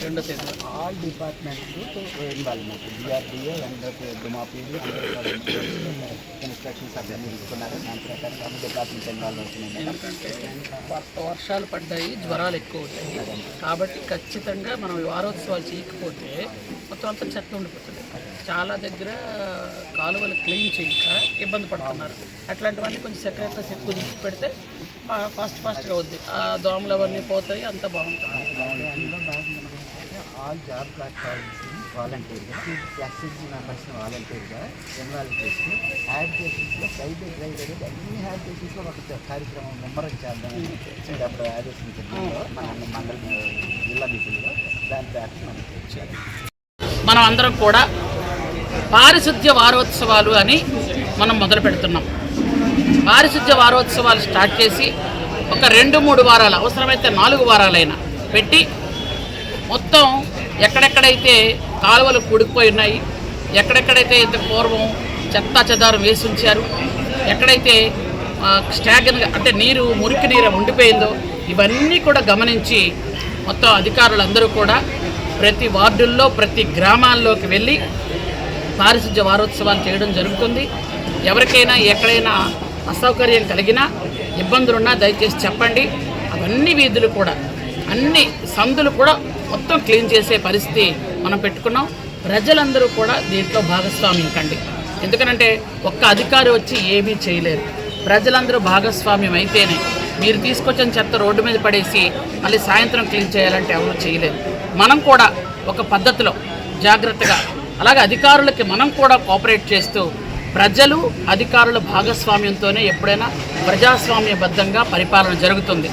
రెండో తేదీ all departments involvement DRDA and డుమాపీడి instructions అవన్నీ తీసుకున్నారు. దాని ప్రకారం అన్ని డిపార్ట్మెంట్స్ ఇన్వాల్వ్ అవుతున్నాయి ఎందుకంటే వ- వర్షాలు పడ్డాయి జ్వరాలు ఎక్కువ ఉంటాయి. కాబట్టి ఖచ్చితంగా మనం వారోత్సవాలు చేయకపోతే మొత్తం అంతా చెత్త ఉండిపోతుంది చాలా దగ్గర కాలువలు క్లీన్ చేయక ఇబ్బంది పడుతున్నారు. అట్లాంటివన్నీ కొంచెం సెక్రటరీస్ ఎక్కువ దృష్టి పెడితే ఫాస్ట్ ఫాస్ట్గా అవుద్ది. ఆ దోమలు అవన్నీ పోతాయి అంతా బాగుంటుంది. అందులో భాగంగా ఆల్ జాబ్ ప్లాట్ఫామ్స్ వాలంటీర్గా ఎస్ఎస్జీ మెంబర్స్ని వాలంటీర్గా ఇన్వాల్వ్ చేసి యాడ్కేషన్స్లో సైబర్ డ్రైవ్ అనేది అన్ని యాడ్కేషన్స్లో ఒక కార్యక్రమం ముమ్మరం చేద్దామని అప్పుడు ఆదేశించింది మన మండల జిల్లా మీటింగ్లో దాని ప్రకారం మనకి వచ్చారు మనం అందరం కూడా పారిశుద్ధ్య వారోత్సవాలు అని మనం మొదలు పెడుతున్నాం. పారిశుద్ధ్య వారోత్సవాలు స్టార్ట్ చేసి ఒక రెండు మూడు వారాలు అవసరమైతే నాలుగు వారాలైనా పెట్టి మొత్తం ఎక్కడెక్కడైతే కాలువలు కూడుకుపోయి ఉన్నాయి. ఎక్కడెక్కడైతే ఇంత పూర్వం చెత్త చెదారం వేసి ఉంచారు ఎక్కడైతే స్టాగన్ అంటే నీరు మురికి నీరు ఉండిపోయిందో ఇవన్నీ కూడా గమనించి మొత్తం అధికారులందరూ కూడా ప్రతి వార్డుల్లో ప్రతి గ్రామాల్లోకి వెళ్ళి పారిశుద్ధ్య వారోత్సవాలు చేయడం జరుగుతుంది. ఎవరికైనా ఎక్కడైనా అసౌకర్యం కలిగినా ఇబ్బందులున్నా దయచేసి చెప్పండి. అవన్నీ వీధులు కూడా అన్ని సందులు కూడా మొత్తం క్లీన్ చేసే పరిస్థితి మనం పెట్టుకున్నాం. ప్రజలందరూ కూడా దీంట్లో భాగస్వామ్యం కండి. ఎందుకనంటే ఒక్క అధికారి వచ్చి ఏమీ చేయలేరు. ప్రజలందరూ భాగస్వామ్యం అయితేనే మీరు తీసుకొచ్చిన చెత్త రోడ్డు మీద పడేసి మళ్ళీ సాయంత్రం క్లీన్ చేయాలంటే ఎవరు చేయలేరు. మనం కూడా ఒక పద్ధతిలో జాగ్రత్తగా అలాగే అధికారులకి మనం కూడా కోఆపరేట్ చేస్తూ ప్రజలు అధికారుల భాగస్వామ్యంతోనే ఎప్పుడైనా ప్రజాస్వామ్యబద్ధంగా పరిపాలన జరుగుతుంది.